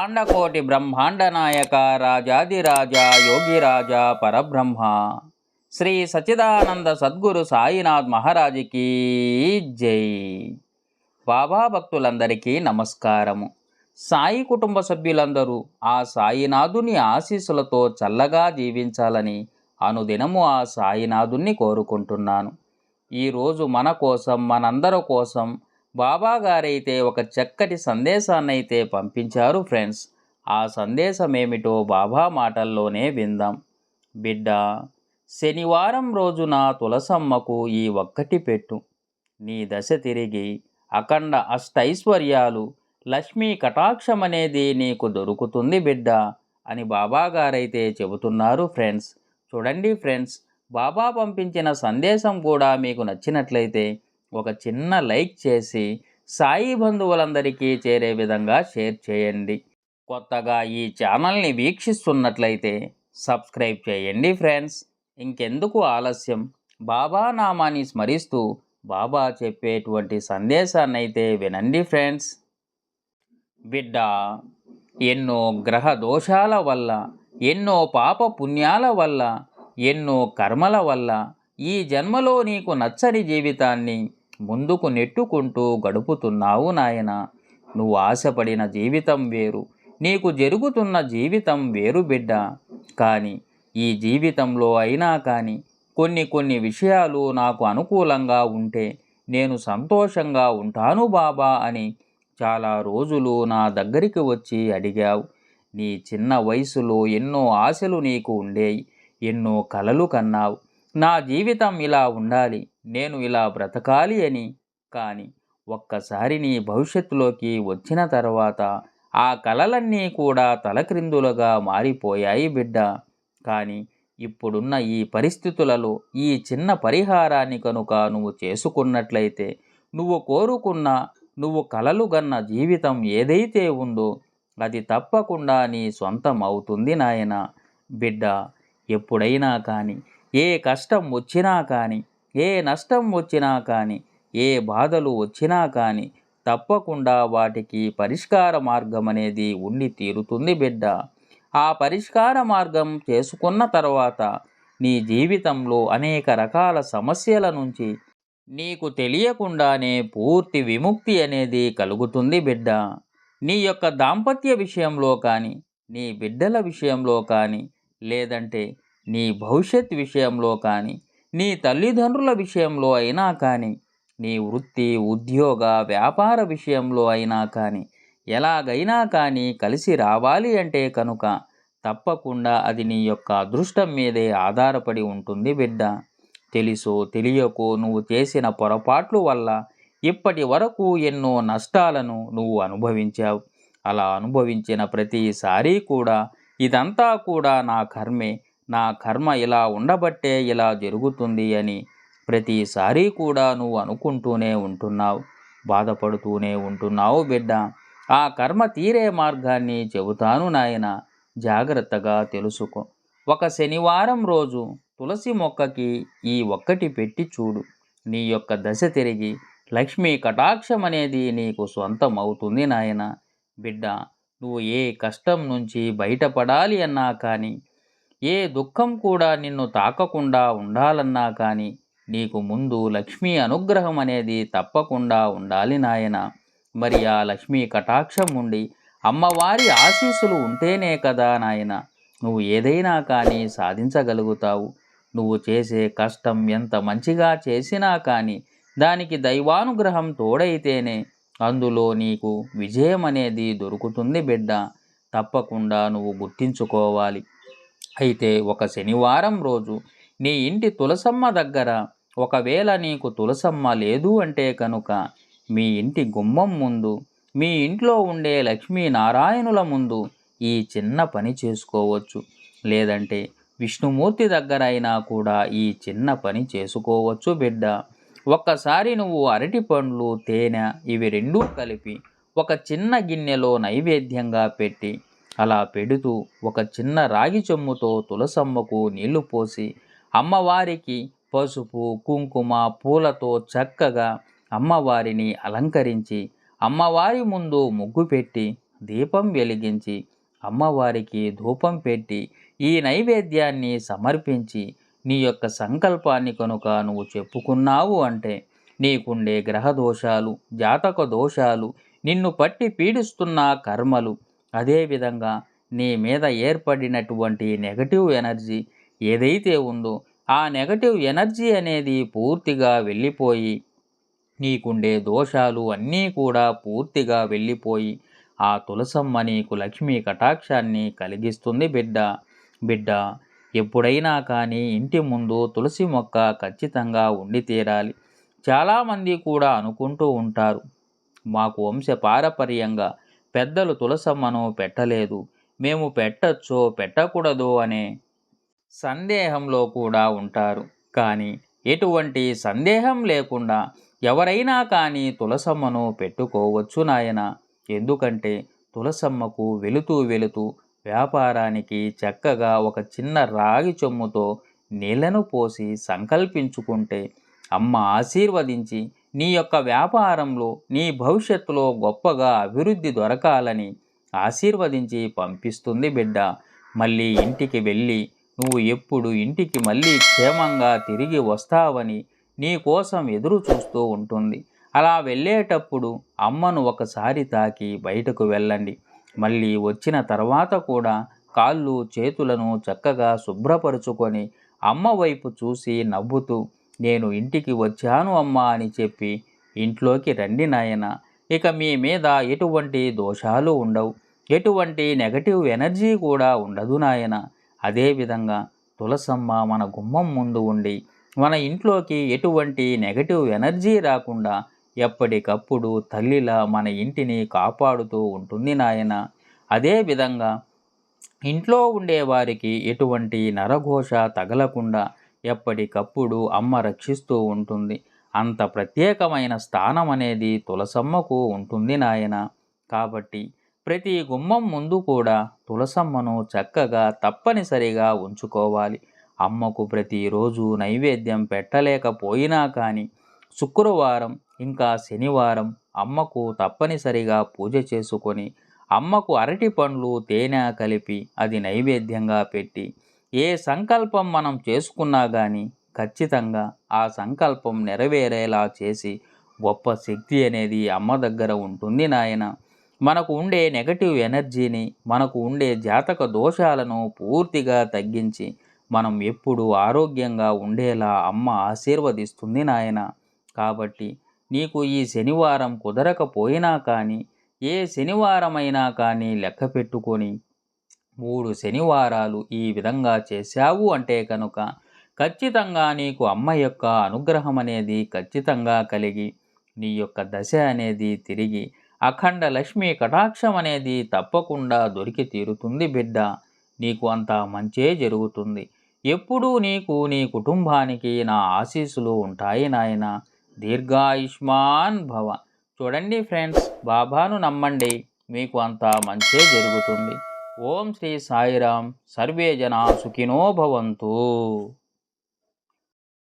అఖిలాండకోటి బ్రహ్మాండ నాయక రాజాదిరాజ యోగిరాజ పరబ్రహ్మ. శ్రీ సచిదానంద సద్గురు సాయినాథ్ మహారాజుకి జై. బాబా భక్తులందరికీ నమస్కారము. సాయి కుటుంబ సభ్యులందరూ ఆ సాయినాథుని ఆశీస్సులతో చల్లగా జీవించాలని అనుదినము ఆ సాయినాథుణ్ణి కోరుకుంటున్నాను. ఈరోజు మన కోసం మనందరి కోసం బాబా గారైతే ఒక చక్కటి సందేశాన్ని అయితే పంపించారు ఫ్రెండ్స్. ఆ సందేశం ఏమిటో బాబా మాటల్లోనే విందాం. బిడ్డ శనివారం రోజున తులసమ్మకు ఈ ఒక్కటి పెట్టు. నీ దశ తిరిగి అఖండ అష్టైశ్వర్యాలు లక్ష్మీ కటాక్షం అనేది నీకు దొరుకుతుంది బిడ్డ అని బాబా గారైతే చెబుతున్నారు ఫ్రెండ్స్. చూడండి ఫ్రెండ్స్ బాబా పంపించిన సందేశం కూడా మీకు నచ్చినట్లయితే ఒక చిన్న లైక్ చేసి సాయి బంధువులందరికీ చేరే విధంగా షేర్ చేయండి. కొత్తగా ఈ ఛానల్ని వీక్షిస్తున్నట్లయితే సబ్స్క్రైబ్ చేయండి ఫ్రెండ్స్. ఇంకెందుకు ఆలస్యం? బాబా నామాని స్మరిస్తూ బాబా చెప్పేటువంటి సందేశాన్ని అయితే వినండి ఫ్రెండ్స్. బిడ్డ ఎన్నో గ్రహ దోషాల వల్ల ఎన్నో పాప పుణ్యాల వల్ల ఎన్నో కర్మల వల్ల ఈ జన్మలో నీకు నచ్చని జీవితాన్ని ముందుకు నెట్టుకుంటూ గడుపుతున్నావు నాయన. నువ్వు ఆశపడిన జీవితం వేరు. నీకు జరుగుతున్న జీవితం వేరు బిడ్డ. కానీ ఈ జీవితంలో అయినా కానీ కొన్ని కొన్ని విషయాలు నాకు అనుకూలంగా ఉంటే నేను సంతోషంగా ఉంటాను బాబా అని చాలా రోజులు నా దగ్గరికి వచ్చి అడిగావు. నీ చిన్న వయసులో ఎన్నో ఆశలు నీకు ఉండేవి ఎన్నో కలలు కన్నావు. నా జీవితం ఇలా ఉండాలి. నేను ఇలా బ్రతకాలి అని. కానీ ఒక్కసారి నీ భవిష్యత్తులోకి వచ్చిన తర్వాత ఆ కలలన్నీ కూడా తలక్రిందులుగా మారిపోయాయి బిడ్డ. కానీ ఇప్పుడున్న ఈ పరిస్థితులలో ఈ చిన్న పరిహారాన్ని కనుక నువ్వు చేసుకున్నట్లయితే నువ్వు కోరుకున్న నువ్వు కలలు గన్న జీవితం ఏదైతే ఉందో అది తప్పకుండా నీ సొంతం అవుతుంది నాయన. బిడ్డ ఎప్పుడైనా కానీ ఏ కష్టం వచ్చినా కానీ ఏ నష్టం వచ్చినా కానీ ఏ బాధలు వచ్చినా కానీ తప్పకుండా వాటికి పరిష్కార మార్గం అనేది ఉండి తీరుతుంది బిడ్డ. ఆ పరిష్కార మార్గం చేసుకున్న తర్వాత నీ జీవితంలో అనేక రకాల సమస్యల నుంచి నీకు తెలియకుండానే పూర్తి విముక్తి అనేది కలుగుతుంది బిడ్డ. నీ యొక్క దాంపత్య విషయంలో కానీ నీ బిడ్డల విషయంలో కానీ లేదంటే నీ భవిష్యత్ విషయంలో కానీ నీ తల్లిదండ్రుల విషయంలో అయినా కానీ నీ వృత్తి ఉద్యోగ వ్యాపార విషయంలో అయినా కానీ ఎలాగైనా కానీ కలిసి రావాలి అంటే కనుక తప్పకుండా అది నీ యొక్క అదృష్టం మీదే ఆధారపడి ఉంటుంది బిడ్డ. తెలుసో తెలియకో నువ్వు చేసిన పొరపాట్లు వల్ల ఇప్పటి వరకు ఎన్నో నష్టాలను నువ్వు అనుభవించావు. అలా అనుభవించిన ప్రతిసారి కూడా ఇదంతా కూడా నా కర్మే. నా కర్మ ఇలా ఉండబట్టే ఇలా జరుగుతుంది అని ప్రతిసారి కూడా నువ్వు అనుకుంటూనే ఉంటున్నావు బాధపడుతూనే ఉంటున్నావు బిడ్డ. ఆ కర్మ తీరే మార్గాన్ని చెబుతాను నాయన జాగ్రత్తగా తెలుసుకో. ఒక శనివారం రోజు తులసి మొక్కకి ఈ ఒక్కటి పెట్టి చూడు. నీ యొక్క దశ తిరిగి లక్ష్మీ కటాక్షం అనేది నీకు సొంతం అవుతుంది నాయన. బిడ్డ నువ్వు ఏ కష్టం నుంచి బయటపడాలి అన్నా కానీ ఏ దుఃఖం కూడా నిన్ను తాకకుండా ఉండాలన్నా కానీ నీకు ముందు లక్ష్మీ అనుగ్రహం అనేది తప్పకుండా ఉండాలి నాయన. మరి ఆ లక్ష్మీ కటాక్షం ఉండి అమ్మవారి ఆశీస్సులు ఉంటేనే కదా నాయన. నువ్వు ఏదైనా కానీ సాధించగలుగుతావు. నువ్వు చేసే కష్టం ఎంత మంచిగా చేసినా కానీ దానికి దైవానుగ్రహం తోడైతేనే అందులో నీకు విజయం అనేది దొరుకుతుంది బిడ్డ. తప్పకుండా నువ్వు గుర్తించుకోవాలి. అయితే ఒక శనివారం రోజు నీ ఇంటి తులసమ్మ దగ్గర ఒకవేళ నీకు తులసమ్మ లేదు అంటే కనుక మీ ఇంటి గుమ్మం ముందు మీ ఇంట్లో ఉండే లక్ష్మీనారాయణుల ముందు ఈ చిన్న పని చేసుకోవచ్చు. లేదంటే విష్ణుమూర్తి దగ్గర అయినా కూడా ఈ చిన్న పని చేసుకోవచ్చు బిడ్డ. ఒక్కసారి నువ్వు అరటి పండ్లు తేనె ఇవి రెండూ కలిపి ఒక చిన్న గిన్నెలో నైవేద్యంగా పెట్టి అలా పెడుతూ ఒక చిన్న రాగి చెమ్ముతో తులసమ్మకు నీళ్ళు పోసి అమ్మవారికి పసుపు కుంకుమ పూలతో చక్కగా అమ్మవారిని అలంకరించి అమ్మవారి ముందు ముగ్గు పెట్టి దీపం వెలిగించి అమ్మవారికి ధూపం పెట్టి ఈ నైవేద్యాన్ని సమర్పించి నీ యొక్క సంకల్పాన్ని కనుక నువ్వు చెప్పుకున్నావు అంటే నీకుండే గ్రహ దోషాలు జాతక దోషాలు నిన్ను పట్టి పీడిస్తున్న కర్మలు అదేవిధంగా నీ మీద ఏర్పడినటువంటి నెగటివ్ ఎనర్జీ ఏదైతే ఉందో ఆ నెగటివ్ ఎనర్జీ అనేది పూర్తిగా వెళ్ళిపోయి నీకుండే దోషాలు అన్నీ కూడా పూర్తిగా వెళ్ళిపోయి ఆ తులసమ్మ నీకు లక్ష్మీ కటాక్షాన్ని కలిగిస్తుంది బిడ్డ. బిడ్డ ఎప్పుడైనా కానీ ఇంటి ముందు తులసి మొక్క ఖచ్చితంగా ఉండి తీరాలి. చాలామంది కూడా అనుకుంటూ ఉంటారు మాకు వంశ పారపర్యంగా పెద్దలు తులసమ్మను పెట్టలేదు. మేము పెట్టచ్చో పెట్టకూడదు అనే సందేహంలో కూడా ఉంటారు. కానీ ఎటువంటి సందేహం లేకుండా ఎవరైనా కానీ తులసమ్మను పెట్టుకోవచ్చు నాయన. ఎందుకంటే తులసమ్మకు వెళుతూ వెళుతూ వ్యాపారానికి చక్కగా ఒక చిన్న రాగి చెమ్ముతో నీళ్ళను పోసి సంకల్పించుకుంటే అమ్మ ఆశీర్వదించి నీ యొక్క వ్యాపారంలో నీ భవిష్యత్తులో గొప్పగా అభివృద్ధి దొరకాలని ఆశీర్వదించి పంపిస్తుంది బిడ్డ. మళ్ళీ ఇంటికి వెళ్ళి నువ్వు ఎప్పుడు ఇంటికి మళ్ళీ క్షేమంగా తిరిగి వస్తావని నీ కోసం ఎదురు చూస్తూ ఉంటుంది. అలా వెళ్ళేటప్పుడు అమ్మను ఒకసారి తాకి బయటకు వెళ్ళండి. మళ్ళీ వచ్చిన తర్వాత కూడా కాళ్ళు చేతులను చక్కగా శుభ్రపరుచుకొని అమ్మ వైపు చూసి నవ్వుతూ నేను ఇంటికి వచ్చాను అమ్మా అని చెప్పి ఇంట్లోకి రండి నాయన. ఇక మీ మీద ఎటువంటి దోషాలు ఉండవు. ఎటువంటి నెగటివ్ ఎనర్జీ కూడా ఉండదు నాయన. అదేవిధంగా తులసమ్మ మన గుమ్మం ముందు ఉండి మన ఇంట్లోకి ఎటువంటి నెగటివ్ ఎనర్జీ రాకుండా ఎప్పటికప్పుడు తల్లిలా మన ఇంటిని కాపాడుతూ ఉంటుంది నాయన. అదేవిధంగా ఇంట్లో ఉండేవారికి ఎటువంటి నరఘోష తగలకుండా ఎప్పటికప్పుడు అమ్మ రక్షిస్తూ ఉంటుంది. అంత ప్రత్యేకమైన స్థానం అనేది తులసమ్మకు ఉంటుంది నాయన. కాబట్టి ప్రతి గుమ్మం ముందు కూడా తులసమ్మను చక్కగా తప్పనిసరిగా ఉంచుకోవాలి. అమ్మకు ప్రతిరోజు నైవేద్యం పెట్టలేకపోయినా కానీ శుక్రవారం ఇంకా శనివారం అమ్మకు తప్పనిసరిగా పూజ చేసుకొని అమ్మకు అరటి పండ్లు తేనె కలిపి అది నైవేద్యంగా పెట్టి ఏ సంకల్పం మనం చేసుకున్నా కానీ ఖచ్చితంగా ఆ సంకల్పం నెరవేరేలా చేసి గొప్ప శక్తి అనేది అమ్మ దగ్గర ఉంటుంది నాయన. మనకు ఉండే నెగటివ్ ఎనర్జీని మనకు ఉండే జాతక దోషాలను పూర్తిగా తగ్గించి మనం ఎప్పుడు ఆరోగ్యంగా ఉండేలా అమ్మ ఆశీర్వదిస్తుంది నాయన. కాబట్టి నీకు ఈ శనివారం కుదరకపోయినా కానీ ఏ శనివారమైనా కానీ లెక్క పెట్టుకొని మూడు శనివారాలు ఈ విధంగా చేశావు అంటే కనుక ఖచ్చితంగా నీకు అమ్మ యొక్క అనుగ్రహం అనేది ఖచ్చితంగా కలిగి నీ యొక్క దశ అనేది తిరిగి అఖండ లక్ష్మి కటాక్షం అనేది తప్పకుండా దొరికి తీరుతుంది బిడ్డ. నీకు అంత మంచే జరుగుతుంది. ఎప్పుడూ నీకు నీ కుటుంబానికి నా ఆశీస్సులు ఉంటాయి నాయన. దీర్ఘాయుష్మాన్ భవ. చూడండి ఫ్రెండ్స్ బాబాను నమ్మండి మీకు అంత మంచే జరుగుతుంది. ఓం శ్రీ సాయిరాం. సర్వే జనా సుఖినో భవంతు.